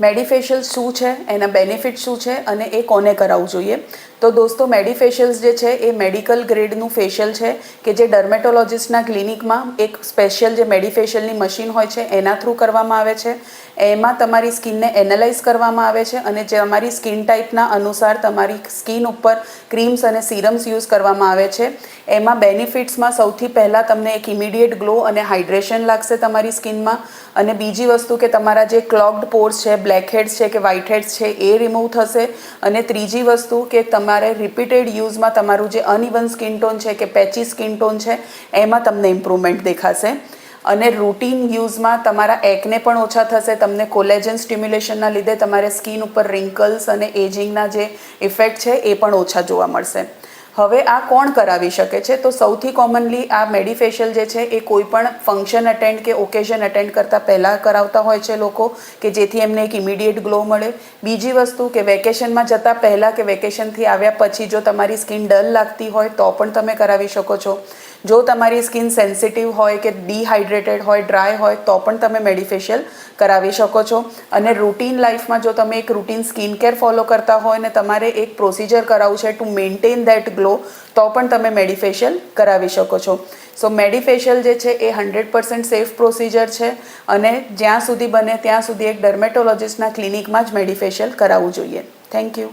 મેડિફેશિયલ શું છે, એના બેનિફિટ શું છે અને એ કોને કરાવવું જોઈએ? તો દોસ્તો, મેડિફેશિયલ્સ જે છે એ મેડિકલ ગ્રેડનું ફેશિયલ છે કે જે ડર્મેટોલોજિસ્ટના ક્લિનિકમાં એક સ્પેશિયલ જે મેડિફેશિયલની મશીન હોય છે, એના થ્રુ કરવામાં આવે છે. એમાં તમારી સ્કિનને એનાલાઇઝ કરવામાં આવે છે અને જે તમારી સ્કિન ટાઈપના અનુસાર તમારી સ્કિન ઉપર ક્રીમ્સ અને સિરમ્સ યુઝ કરવામાં આવે છે. એમાં બેનિફિટ્સમાં સૌથી પહેલાં તમને એક ઇમિડિયેટ ગ્લો અને હાઇડ્રેશન લાગશે તમારી સ્કિનમાં અને બીજી વસ્તુ કે તમારા જે ક્લોગ્ડ પોર્સ છે બ્લેક હેડ્સ છે કે વ્હાઇટ હેડ્સ છે, એ રિમૂવ થશે. અને ત્રીજી વસ્તુ કે તમારે રિપીટેડ યુઝમાં તમારું જે અનઇવન સ્કિન ટોન છે કે પેચી સ્કિન ટોન છે, એમાં તમને ઇમ્પ્રુવમેન્ટ દેખાશે. અને રૂટીન યુઝમાં તમારા એકને પણ ઓછા થશે. તમને કોલેજન સ્ટિમ્યુલેશનના લીધે તમારે સ્કિન ઉપર રિંકલ્સ અને એજિંગના જે ઇફેક્ટ છે, એ પણ ઓછા જોવા મળશે. હવે આ કોણ કરાવી શકે છે? તો સૌથી કોમનલી આ મેડિફેશિયલ જે છે એ કોઈ પણ ફંક્શન અટેન્ડ કે ઓકેઝન અટેન્ડ કરતાં પહેલાં કરાવતા હોય છે લોકો, કે જેથી એમને એક ઇમિડિયેટ ગ્લો મળે. બીજી વસ્તુ કે વેકેશનમાં જતાં પહેલાં કે વેકેશનથી આવ્યા પછી જો તમારી સ્કિન ડલ લાગતી હોય તો પણ તમે કરાવી શકો છો. જો તમારી સ્કિન સેન્સિટિવ હોય કે ડિહાઇડ્રેટેડ હોય, ડ્રાય હોય, તો પણ તમે મેડિફેશિયલ કરાવી શકો છો. અને રૂટીન લાઈફમાં જો તમે એક રૂટીન સ્કિન કેર ફોલો કરતા હોય ને તમારે એક પ્રોસિજર કરાવવું છે ટુ મેન્ટેન દેટ ગ્લો, તો પણ તમે મેડિફેશિયલ કરાવી શકો છો. સો મેડિફેશિયલ જે છે એ હંડ્રેડ પર્સન્ટ સેફ પ્રોસિજર છે અને જ્યાં સુધી બને ત્યાં સુધી એક ડર્મેટોલોજિસ્ટના ક્લિનિકમાં જ મેડિફેશિયલ કરાવવું જોઈએ. Thank you.